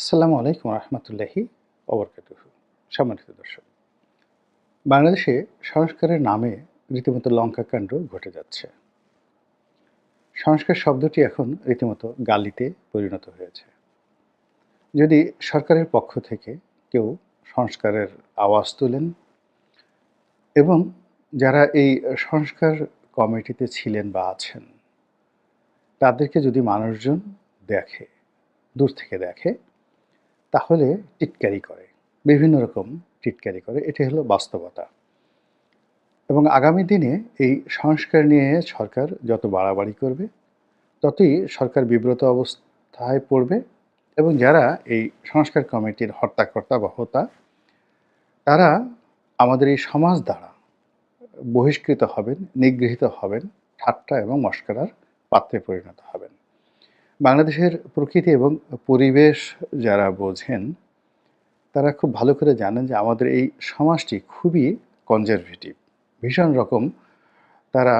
আসসালামু আলাইকুম রহমতুল্লাহি ওবরকাতুহ সম্মানিত দর্শক, বাংলাদেশে সংস্কারের নামে রীতিমতো লঙ্কাকাণ্ড ঘটে যাচ্ছে। সংস্কার শব্দটি এখন রীতিমতো গালিতে পরিণত হয়েছে। যদি সরকারের পক্ষ থেকে কেউ সংস্কারের আওয়াজ তোলেন এবং যারা এই সংস্কার কমিটিতে ছিলেন বা আছেন, তাদেরকে যদি মানুষজন দেখে, দূর থেকে দেখে তাহলে টিটকারি করে। বিভিন্ন রকম টিটকারি করে। এটি হলো বাস্তবতা। এবং আগামী দিনে এই সংস্কার নিয়ে সরকার যত বাড়াবাড়ি করবে, ততই সরকার বিব্রত অবস্থায় পড়বে এবং যারা এই সংস্কার কমিটির হর্তাকর্তা বা হোতা, তারা আমাদের এই সমাজ দ্বারা বহিষ্কৃত হবেন, নিগৃহীত হবেন, ঠাট্টা এবং মস্করার পাত্রে পরিণত হবেন। বাংলাদেশের প্রকৃতি এবং পরিবেশ যারা বোঝেন, তারা খুব ভালো করে জানেন যে আমাদের এই সমাজটি খুবই কনজারভেটিভ ভীষণ রকম তারা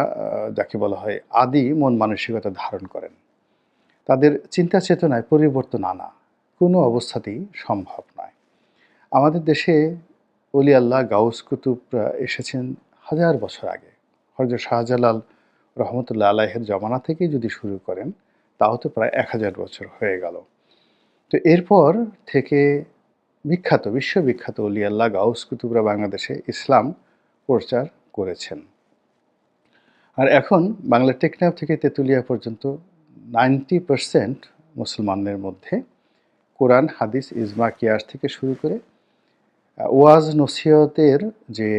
যাকে বলা হয় আদি মন মানসিকতা ধারণ করেন। তাদের চিন্তা চেতনায় পরিবর্তন আনা কোনো অবস্থাতেই সম্ভব নয়। আমাদের দেশে অলি আল্লাহ গাউস কুতুবরা এসেছেন হাজার বছর আগে। হজরত শাহজালাল রহমতুল্লাহ আলাহের জমানা থেকে যদি শুরু করেন তাও তো প্রায় এক হাজার বছর হয়ে গেল। তো এরপর থেকে বিখ্যাত, বিশ্ববিখ্যাত অলি আল্লাহ গাউস কুতুবরা বাংলাদেশে ইসলাম প্রচার করেছেন। আর এখন বাংলা টেকনাফ থেকে তেঁতুলিয়া পর্যন্ত নাইনটি পারসেন্ট মুসলমানদের মধ্যে কোরআন, হাদিস, ইজমা, কিয়াস থেকে শুরু করে ওয়াজ, নসিহতের যে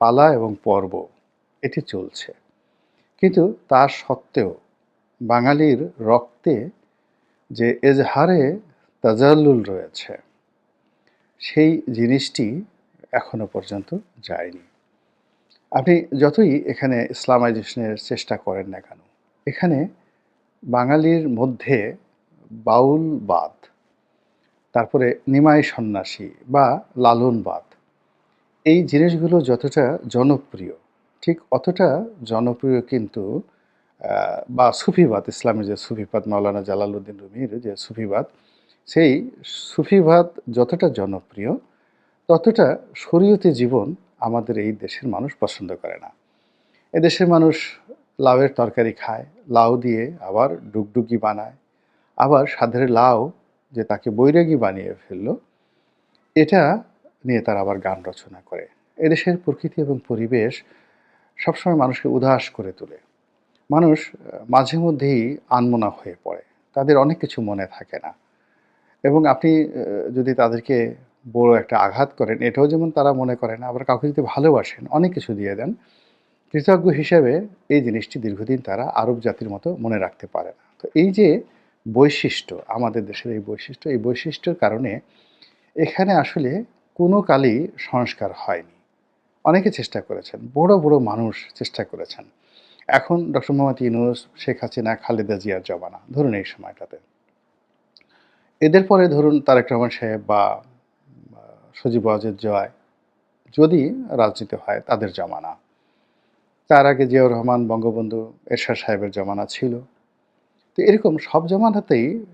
পালা এবং পর্ব, এটি চলছে। কিন্তু তা সত্ত্বেও বাঙালির রক্তে যে এজহারে তাজাল্লুল রয়েছে, সেই জিনিসটি এখনও পর্যন্ত যায়নি। আপনি যতই এখানে ইসলামাইজেশনের চেষ্টা করেন না কেন, এখানে বাঙালির মধ্যে বাউলবাদ তারপরে নিমাই সন্ন্যাসী বা লালনবাদ এই জিনিসগুলো যতটা জনপ্রিয়, ঠিক অতটা জনপ্রিয় কিন্তু বা সুফিবাদ, ইসলামের যে সুফিবাদ, মাওলানা জালালউদ্দিন রুমির যে সুফিবাদ, সেই সুফিবাদ যতটা জনপ্রিয়, ততটা শরীয়তে জীবন আমাদের এই দেশের মানুষ পছন্দ করে না। এদেশের মানুষ লাউয়ের তরকারি খায়, লাউ দিয়ে আবার ডুগডুগি বানায়, আবার সাধের লাউ যে তাকে বৈরাগী বানিয়ে ফেলল, এটা নিয়ে তারা আবার গান রচনা করে। এদেশের প্রকৃতি এবং পরিবেশ সবসময় মানুষকে উদাস করে তোলে। মানুষ মাঝে মধ্যেই আনমনা হয়ে পড়ে। তাদের অনেক কিছু মনে থাকে না। এবং আপনি যদি তাদেরকে বড় একটা আঘাত করেন, এটাও যেমন তারা মনে করেন আবার কাউকে যদি ভালোবাসেন, অনেক কিছু দিয়ে দেন, কৃতজ্ঞ হিসেবে এই জিনিসটি দীর্ঘদিন তারা আরব জাতির মতো মনে রাখতে পারে না। তো এই যে বৈশিষ্ট্য, আমাদের দেশের এই বৈশিষ্ট্য, এই বৈশিষ্ট্যের কারণে এখানে আসলে কোনো কালই সংস্কার হয়নি। অনেকে চেষ্টা করেছেন, বড় বড় মানুষ চেষ্টা করেছেন। এখন ডক্টর মোহাম্মদ ইউনুস, শেখ হাসিনা, খালেদা জিয়ার জমানা। ধরুন এই সময়টাতে। এদের পরে ধরুন তারেক রহমান সাহেব বা সজীব ওয়াজেদ জয় যদি রাজনীতি হয় তাদের জমানা। তার আগে জিয়াউর রহমান, বঙ্গবন্ধু এরশাদ সাহেবের জমানা ছিল। তো এরকম সব জমানাতেই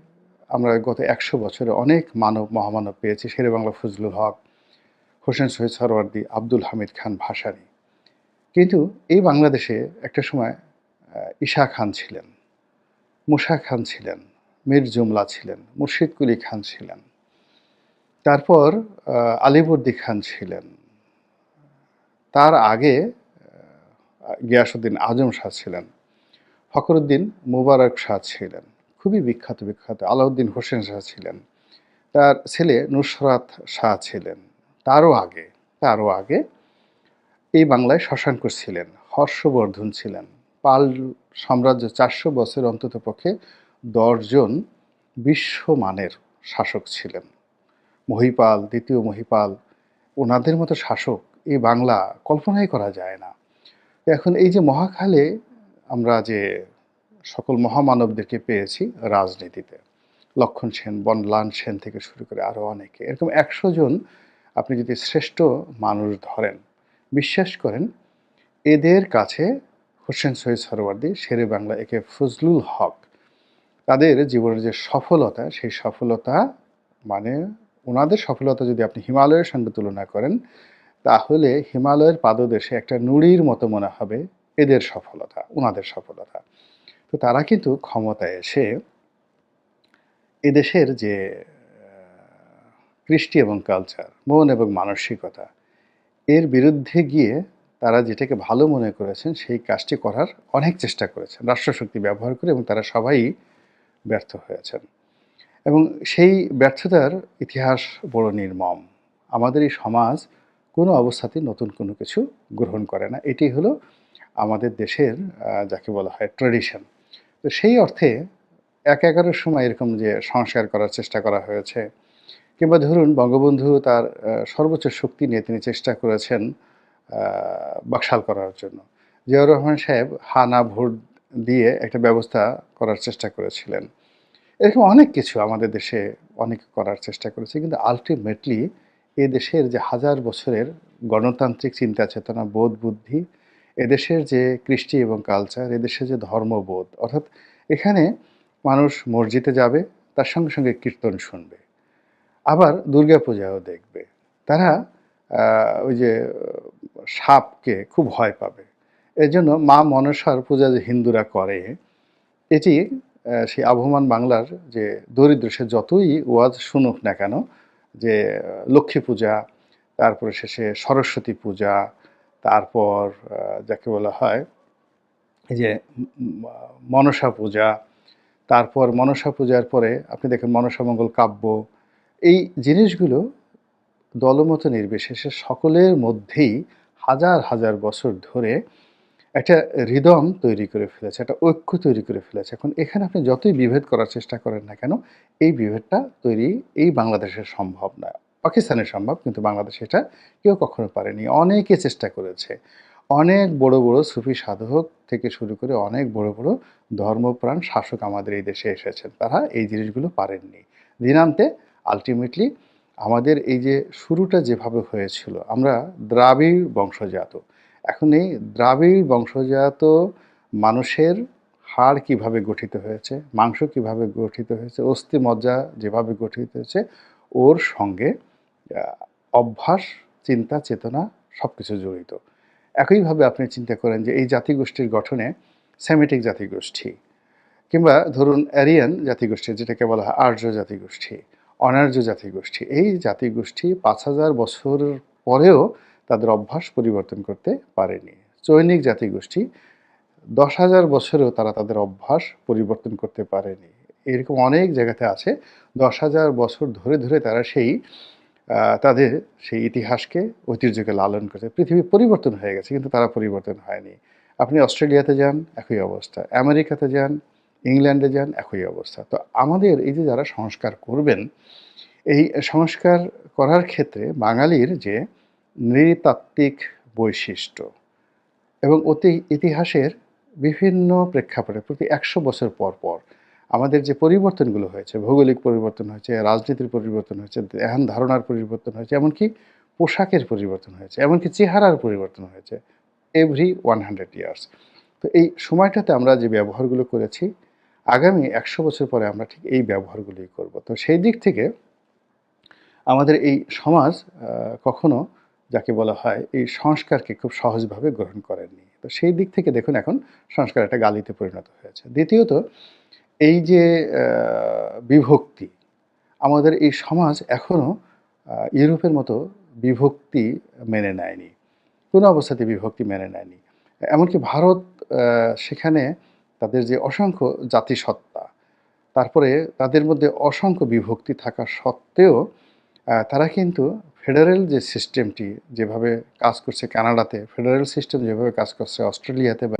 আমরা গত একশো বছরে অনেক মানব মহামানব পেয়েছি। শেরে বাংলা ফজলুল হক, হোসেন শহীদ সরওয়ার্দি, আব্দুল হামিদ খান ভাসানী। কিন্তু এই বাংলাদেশে একটা সময় ঈশা খান ছিলেন মুসা খান ছিলেন, মীর জুমলা ছিলেন, মুর্শিদ কুলি খান ছিলেন। তারপর আলিবর্দি খান ছিলেন। তার আগে গিয়াসুদ্দিন আজম শাহ ছিলেন, ফখরুদ্দিন মুবারক শাহ ছিলেন, খুবই বিখ্যাত বিখ্যাত আলাউদ্দিন হোসেন শাহ ছিলেন। তার ছেলে নুসরাত শাহ ছিলেন। তারও আগে তারও আগে এই বাংলায় শশাঙ্ক ছিলেন হর্ষবর্ধন ছিলেন। পাল সাম্রাজ্য চারশো বছর অন্তত পক্ষে দশজন বিশ্বমানের শাসক ছিলেন। মহিপাল, দ্বিতীয় মহিপাল, ওনাদের মতো শাসক এই বাংলা কল্পনাই করা যায় না। এখন এই যে মহাকালে আমরা যে সকল মহামানবদেরকে পেয়েছি রাজনীতিতে, লক্ষণ সেন বনলান সেন থেকে শুরু করে আরও অনেকে, এরকম একশো জন আপনি যদি শ্রেষ্ঠ মানুষ ধরেন বিশ্বাস করেন, এদের কাছে হোসেন সৈয়দ সরওয়ার্দি, শেরে বাংলা একে ফজলুল হক। তাদের জীবনের যে সফলতা, সেই সফলতা মানে ওনাদের সফলতা যদি আপনি হিমালয়ের সঙ্গে তুলনা করেন, তাহলে হিমালয়ের পাদদেশে একটা নুড়ির মতো মনে হবে এদের সফলতা ওনাদের সফলতা। তো তারা কিন্তু ক্ষমতায় এসে এদেশের যে কৃষ্টি এবং কালচার মন এবং মানসিকতা এর বিরুদ্ধে গিয়ে তারা যেটাকে ভালো মনে করেছেন, সেই কাজটি করার অনেক চেষ্টা করেছেন। রাষ্ট্রশক্তি ব্যবহার করে এবং তারা সবাই ব্যর্থ হয়েছেন। এবং সেই ব্যর্থতার ইতিহাস বড় নির্মম। আমাদের এই সমাজ কোনো অবস্থাতেই নতুন কোনো কিছু গ্রহণ করে না। এটি হলো আমাদের দেশের যাকে বলা হয় ট্রেডিশন তো সেই অর্থে এক এগারোর সময় এরকম যে সংস্কার করার চেষ্টা করা হয়েছে কিংবা ধরুন বঙ্গবন্ধু তার সর্বোচ্চ শক্তি নিয়ে তিনি চেষ্টা করেছেন বাকশাল করার জন্য। জিয়াউর রহমান সাহেব হানা ভোট দিয়ে একটা ব্যবস্থা করার চেষ্টা করেছিলেন। এরকম অনেক কিছু আমাদের দেশে অনেক করার চেষ্টা করেছে, কিন্তু আলটিমেটলি এ দেশের যে হাজার বছরের গণতান্ত্রিক চিন্তা চেতনা, বোধ বুদ্ধি এদেশের যে কৃষ্টি এবং কালচার এদেশের যে ধর্মবোধ, অর্থাৎ এখানে মানুষ মসজিদে যাবে, তার সঙ্গে সঙ্গে কীর্তন শুনবে। আবার দুর্গাপূজাও দেখবে। তারা ওই যে, সাপকে খুব ভয় পাবে। এর জন্য মা মনসার পূজা যে হিন্দুরা করে, এটি সেই আবহমান বাংলার যে দরিদ্র, সে যতই ওয়াজ শুনুক না কেন, যে লক্ষ্মী পূজা, তারপরে শেষে সরস্বতী পূজা, তারপর যাকে বলা হয়, এই যে, মনসা পূজা, তারপর মনসা পূজার পরে আপনি দেখেন মনসা মঙ্গল কাব্য এই জিনিসগুলো দলমত নির্বিশেষে সকলের মধ্যেই হাজার হাজার বছর ধরে একটা হৃদম তৈরি করে ফেলেছে, একটা ঐক্য তৈরি করে ফেলেছে। এখন এখানে আপনি যতই বিভেদ করার চেষ্টা করেন না কেন, এই বিভেদটা তৈরি এই বাংলাদেশের সম্ভব নয় পাকিস্তানের সম্ভব, কিন্তু বাংলাদেশে এটা কেউ কখনো পারেনি। অনেকে চেষ্টা করেছে। অনেক বড় বড় সুফি সাধক থেকে শুরু করে অনেক বড় বড় ধর্মপ্রাণ শাসক আমাদের এই দেশে এসেছেন। তারা এই জিনিসগুলো পারেননি। দিনান্তে আলটিমেটলি আমাদের এই যে শুরুটা যেভাবে হয়েছিল, আমরা দ্রাবিড় বংশজাত। এখন এই দ্রাবিড় বংশজাত মানুষের হাড় কীভাবে গঠিত হয়েছে, মাংস কীভাবে গঠিত হয়েছে, অস্থি মজ্জা যেভাবে গঠিত হয়েছে, ওর সঙ্গে অভ্যাস, চিন্তা, চেতনা সব কিছু জড়িত। একইভাবে আপনি চিন্তা করেন যে এই জাতিগোষ্ঠীর গঠনে সেমেটিক জাতিগোষ্ঠী কিংবা ধরুন অ্যারিয়ান জাতিগোষ্ঠী, যেটাকে বলা হয় আর্য জাতিগোষ্ঠী অনার্য জাতিগোষ্ঠী। এই জাতিগোষ্ঠী পাঁচ হাজার বছর পরেও তাদের অভ্যাস পরিবর্তন করতে পারেনি। চৈনিক জাতিগোষ্ঠী দশ হাজার বছরেও তারা তাদের অভ্যাস পরিবর্তন করতে পারেনি। এরকম অনেক জায়গাতে আছে। দশ হাজার বছর ধরে ধরে তারা সেই তাদের সেই ইতিহাসকে, ঐতিহ্যকে লালন করছে। পৃথিবী পরিবর্তন হয়ে গেছে, কিন্তু তারা পরিবর্তন হয়নি। আপনি অস্ট্রেলিয়াতে যান, একই অবস্থা। আমেরিকাতে যান ইংল্যান্ডে যান, একই অবস্থা। তো আমাদের এই যে যারা সংস্কার করবেন, এই সংস্কার করার ক্ষেত্রে বাঙালির যে নৃতাত্ত্বিক বৈশিষ্ট্য এবং অতি ইতিহাসের বিভিন্ন প্রেক্ষাপটে প্রতি একশো বছর পর পর আমাদের যে পরিবর্তনগুলো হয়েছে, ভৌগোলিক পরিবর্তন হয়েছে, রাজনীতির পরিবর্তন হয়েছে, ধ্যান ধারণার পরিবর্তন হয়েছে, এমনকি পোশাকের পরিবর্তন হয়েছে, এমনকি চেহারার পরিবর্তন হয়েছে এভরি ওয়ান হান্ড্রেড ইয়ার্স তো এই সময়টাতে আমরা যে ব্যবহারগুলো করেছি আগামী একশো বছর পরে আমরা ঠিক এই ব্যবহারগুলোই করব। তো সেই দিক থেকে আমাদের এই সমাজ কখনো যাকে বলা হয় এই সংস্কারকে খুব সহজভাবে গ্রহণ করেননি। তো সেই দিক থেকে দেখুন এখন সংস্কার একটা গালিতে পরিণত হয়েছে। দ্বিতীয়ত, এই যে বিভক্তি, আমাদের এই সমাজ এখনও ইউরোপের মতো বিভক্তি মেনে নেয়নি। কোনো অবস্থাতে বিভক্তি মেনে নেয়নি। এমনকি ভারত সেখানে তাদের যে অসংখ্য জাতিসত্তা, তারপরে তাদের মধ্যে অসংখ্য বিভক্তি থাকা সত্ত্বেও তারা কিন্তু ফেডারেল যে সিস্টেমটি যেভাবে কাজ করছে কানাডাতে, ফেডারেল সিস্টেম যেভাবে কাজ করছে অস্ট্রেলিয়াতে বা